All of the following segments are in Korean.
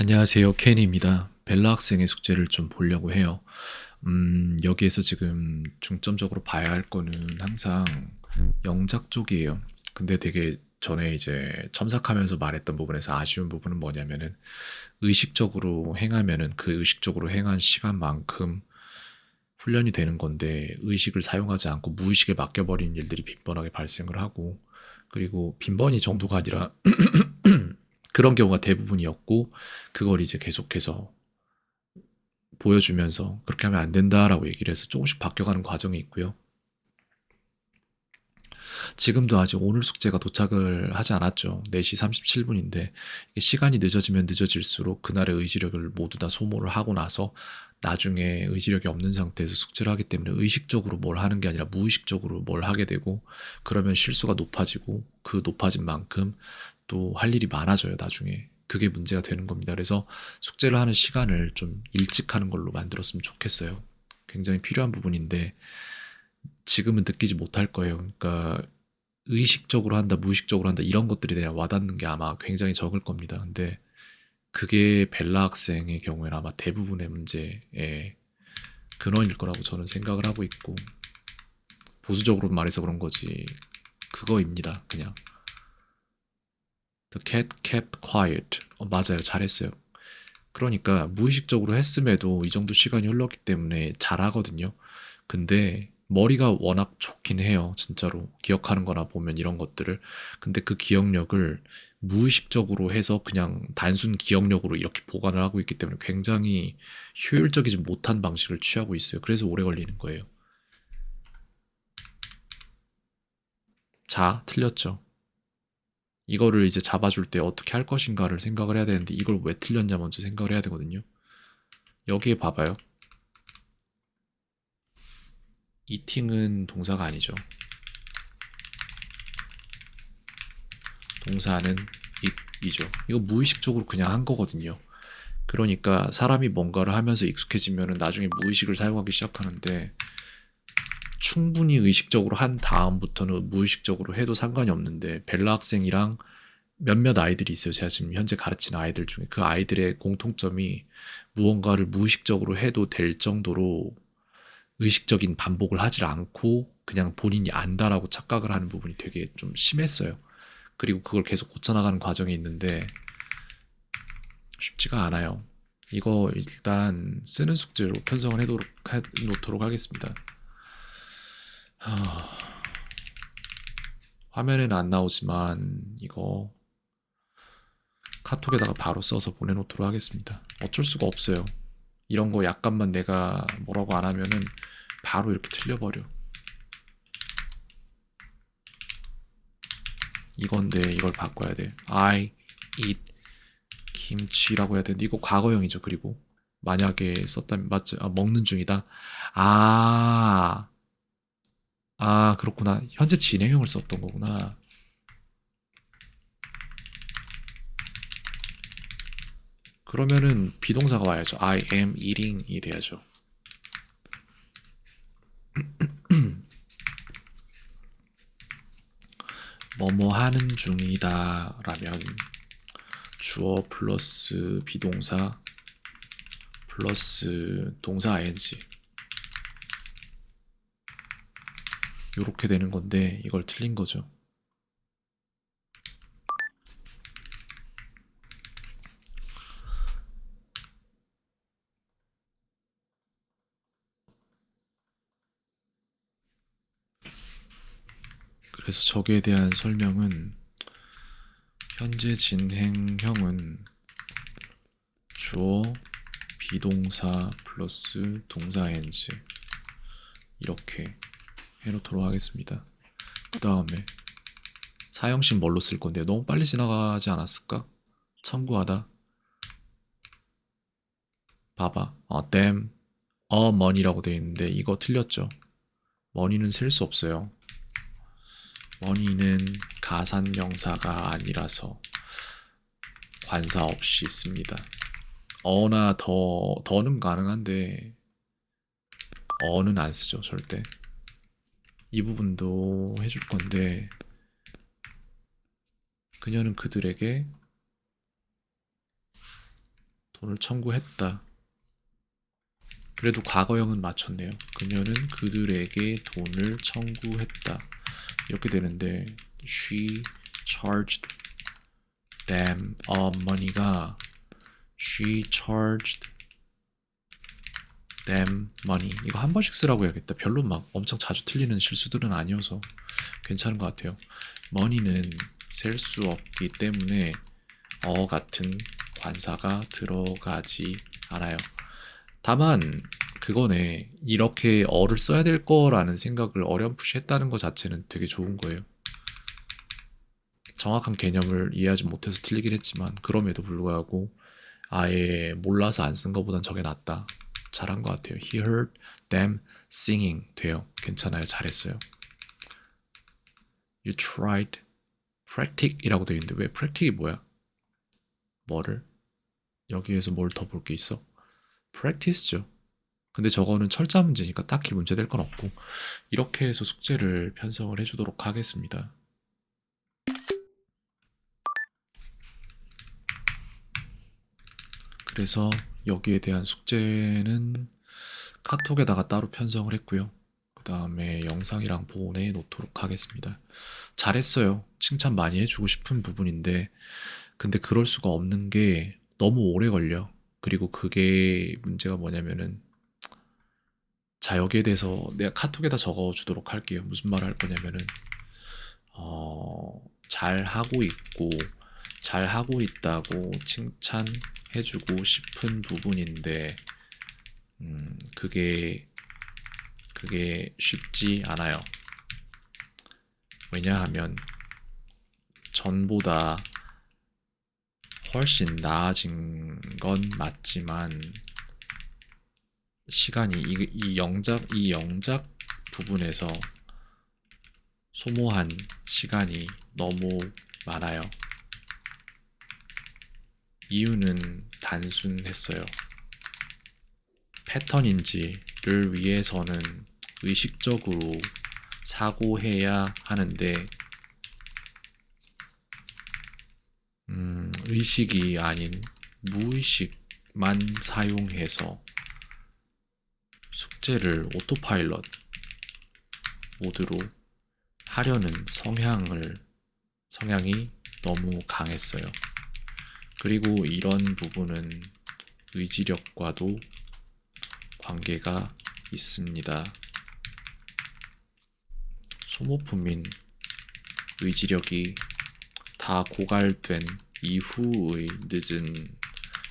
안녕하세요. 켄입니다. 벨라 학생의 숙제를 좀 보려고 해요. 음, 여기에서 지금 중점적으로 봐야 할 거는 항상 영작 쪽이에요. 근데 되게 전에 이제 첨삭하면서 말했던 부분에서 아쉬운 부분은 뭐냐면은 의식적으로 행하면은 그 의식적으로 행한 시간만큼 훈련이 되는 건데 의식을 사용하지 않고 무의식에 맡겨버리는 일들이 빈번하게 발생을 하고 그리고 빈번히 정도가 아니라 그런 경우가 대부분이었고 그걸 이제 계속해서 보여주면서 그렇게 하면 안 된다라고 얘기를 해서 조금씩 바뀌어가는 과정이 있고요. 지금도 아직 오늘 숙제가 도착을 하지 않았죠. 4시 37분인데 시간이 늦어지면 늦어질수록 그날의 의지력을 모두 다 소모를 하고 나서 나중에 의지력이 없는 상태에서 숙제를 하기 때문에 의식적으로 뭘 하는 게 아니라 무의식적으로 뭘 하게 되고 그러면 실수가 높아지고 그 높아진 만큼 또 할 일이 많아져요, 나중에. 그게 문제가 되는 겁니다. 그래서 숙제를 하는 시간을 좀 일찍 하는 걸로 만들었으면 좋겠어요. 굉장히 필요한 부분인데 지금은 느끼지 못할 거예요. 그러니까 의식적으로 한다, 무의식적으로 한다 이런 것들이 그냥 와닿는 게 아마 굉장히 적을 겁니다. 근데 그게 벨라 학생의 경우에는 아마 대부분의 문제의 근원일 거라고 저는 생각을 하고 있고 보수적으로 말해서 그런 거지 그거입니다. 그냥 The cat kept quiet. 어, 맞아요. 잘했어요. 그러니까 무의식적으로 했음에도 이 정도 시간이 흘렀기 때문에 잘하거든요. 근데 머리가 워낙 좋긴 해요. 진짜로. 기억하는 거나 보면 이런 것들을. 근데 그 기억력을 무의식적으로 해서 그냥 단순 기억력으로 이렇게 보관을 하고 있기 때문에 굉장히 효율적이지 못한 방식을 취하고 있어요. 그래서 오래 걸리는 거예요. 자, 틀렸죠. 이거를 이제 잡아줄 때 어떻게 할 것인가를 생각을 해야 되는데 이걸 왜 틀렸냐 먼저 생각을 해야 되거든요. 여기에 봐봐요. eating은 동사가 아니죠. 동사는 it이죠. 이거 무의식적으로 그냥 한 거거든요. 그러니까 사람이 뭔가를 하면서 익숙해지면 나중에 무의식을 사용하기 시작하는데 충분히 의식적으로 한 다음부터는 무의식적으로 해도 상관이 없는데 벨라 학생이랑 몇몇 아이들이 있어요. 제가 지금 현재 가르치는 아이들 중에 그 아이들의 공통점이 무언가를 무의식적으로 해도 될 정도로 의식적인 반복을 하질 않고 그냥 본인이 안다라고 착각을 하는 부분이 되게 좀 심했어요. 그리고 그걸 계속 고쳐나가는 과정이 있는데 쉽지가 않아요. 이거 일단 쓰는 숙제로 편성을 해도록, 해놓도록 하겠습니다. 하... 화면에는 안 나오지만 이거 카톡에다가 바로 써서 보내놓도록 하겠습니다. 어쩔 수가 없어요. 이런 거 약간만 내가 뭐라고 안 하면은 바로 이렇게 틀려버려. 이건데 이걸 바꿔야 돼. I eat 김치라고 해야 되는데 이거 과거형이죠. 그리고 만약에 썼다면 맞죠? 아, 먹는 중이다. 아, 아 그렇구나. 현재 진행형을 썼던 거구나. 그러면은 비동사가 와야죠. I am eating이 돼야죠. 뭐뭐 하는 중이다 라면 주어 플러스 비동사 플러스 동사 ing 이렇게 되는 건데 이걸 틀린 거죠. 그래서 저기에 대한 설명은 현재 진행형은 주어 비동사 플러스 동사 ing 이렇게 해놓도록 하겠습니다. 그 다음에 사형식 뭘로 쓸 건데 너무 빨리 지나가지 않았을까? 참고하다. 봐봐. 어, them, a money라고 되어 있는데 이거 틀렸죠? money는 쓸 수 없어요. money는 가산명사가 아니라서 관사 없이 있습니다. 어나 더, 더는 가능한데 어는 안 쓰죠, 절대. 이 부분도 해줄 건데 그녀는 그들에게 돈을 청구했다. 그래도 과거형은 맞췄네요. 그녀는 그들에게 돈을 청구했다. 이렇게 되는데 she charged them a money가 she charged them money 이거 한 번씩 쓰라고 해야겠다. 별로 막 엄청 자주 틀리는 실수들은 아니어서 괜찮은 것 같아요. money는 셀 수 없기 때문에 어 같은 관사가 들어가지 않아요. 다만 그거네 이렇게 어를 써야 될 거라는 생각을 어렴풋이 했다는 것 자체는 되게 좋은 거예요. 정확한 개념을 이해하지 못해서 틀리긴 했지만 그럼에도 불구하고 아예 몰라서 안 쓴 것보단 저게 낫다. 잘한 것 같아요. He heard them singing 돼요. 괜찮아요. 잘했어요. You tried practice이라고 되어 있는데 왜 practice이 뭐야? 뭐를? 여기에서 뭘 더 볼 게 있어? practice죠. 근데 저거는 철자 문제니까 딱히 문제될 건 없고 이렇게 해서 숙제를 편성을 해주도록 하겠습니다. 그래서 여기에 대한 숙제는 카톡에다가 따로 편성을 했고요. 그 다음에 영상이랑 보내 놓도록 하겠습니다. 잘했어요. 칭찬 많이 해주고 싶은 부분인데, 근데 그럴 수가 없는 게 너무 오래 걸려. 그리고 그게 문제가 뭐냐면은, 자, 여기에 대해서 내가 카톡에다 적어 주도록 할게요. 무슨 말할 거냐면은, 어, 잘 하고 있고, 잘 하고 있다고 칭찬 해주고 싶은 부분인데, 음, 그게, 그게 쉽지 않아요. 왜냐하면, 전보다 훨씬 나아진 건 맞지만, 시간이, 이, 이 영작, 이 영작 부분에서 소모한 시간이 너무 많아요. 이유는 단순했어요. 패턴인지를 위해서는 의식적으로 사고해야 하는데, 음, 의식이 아닌 무의식만 사용해서 숙제를 오토파일럿 모드로 하려는 성향을, 성향이 너무 강했어요. 그리고 이런 부분은 의지력과도 관계가 있습니다. 소모품인 의지력이 다 고갈된 이후의 늦은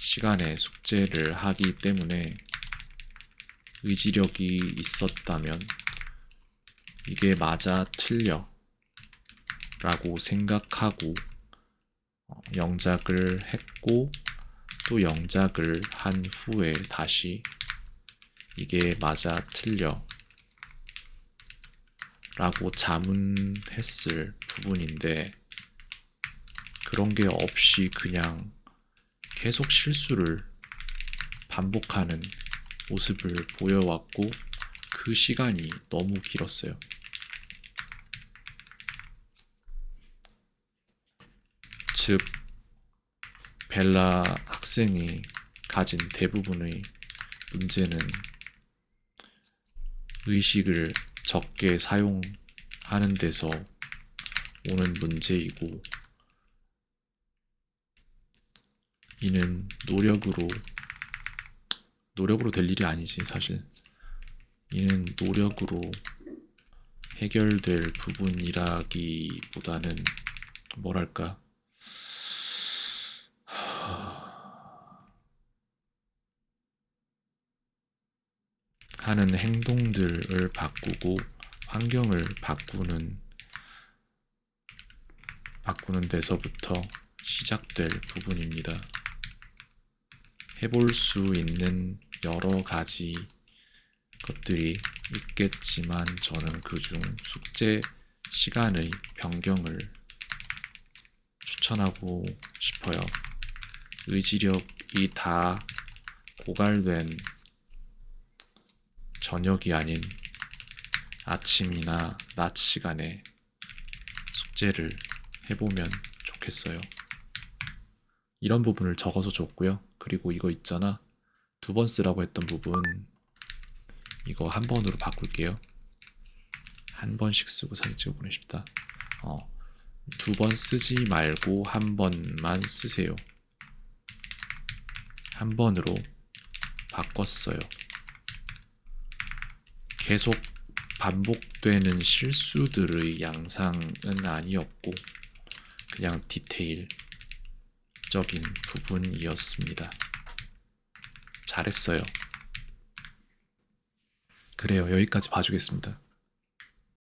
시간에 숙제를 하기 때문에 의지력이 있었다면 이게 맞아 틀려 라고 생각하고 어, 영작을 했고 또 영작을 한 후에 다시 이게 맞아 틀려 라고 자문했을 부분인데 그런 게 없이 그냥 계속 실수를 반복하는 모습을 보여왔고 그 시간이 너무 길었어요. 즉, 벨라 학생이 가진 대부분의 문제는 의식을 적게 사용하는 데서 오는 문제이고, 이는 노력으로, 노력으로 될 일이 아니지, 사실. 이는 노력으로 해결될 부분이라기보다는, 뭐랄까, 하는 행동들을 바꾸고 환경을 바꾸는 바꾸는 데서부터 시작될 부분입니다. 해볼 수 있는 여러 가지 것들이 있겠지만 저는 그중 숙제 시간의 변경을 추천하고 싶어요. 의지력이 다 고갈된 저녁이 아닌 아침이나 낮 시간에 숙제를 해보면 좋겠어요. 이런 부분을 적어서 줬고요. 그리고 이거 있잖아. 두 번 쓰라고 했던 부분 이거 한 번으로 바꿀게요. 한 번씩 쓰고 사진 찍어 보내고 싶다. 어, 두 번 쓰지 말고 한 번만 쓰세요. 한 번으로 바꿨어요. 계속 반복되는 실수들의 양상은 아니었고 그냥 디테일적인 부분이었습니다. 잘했어요. 그래요. 여기까지 봐주겠습니다.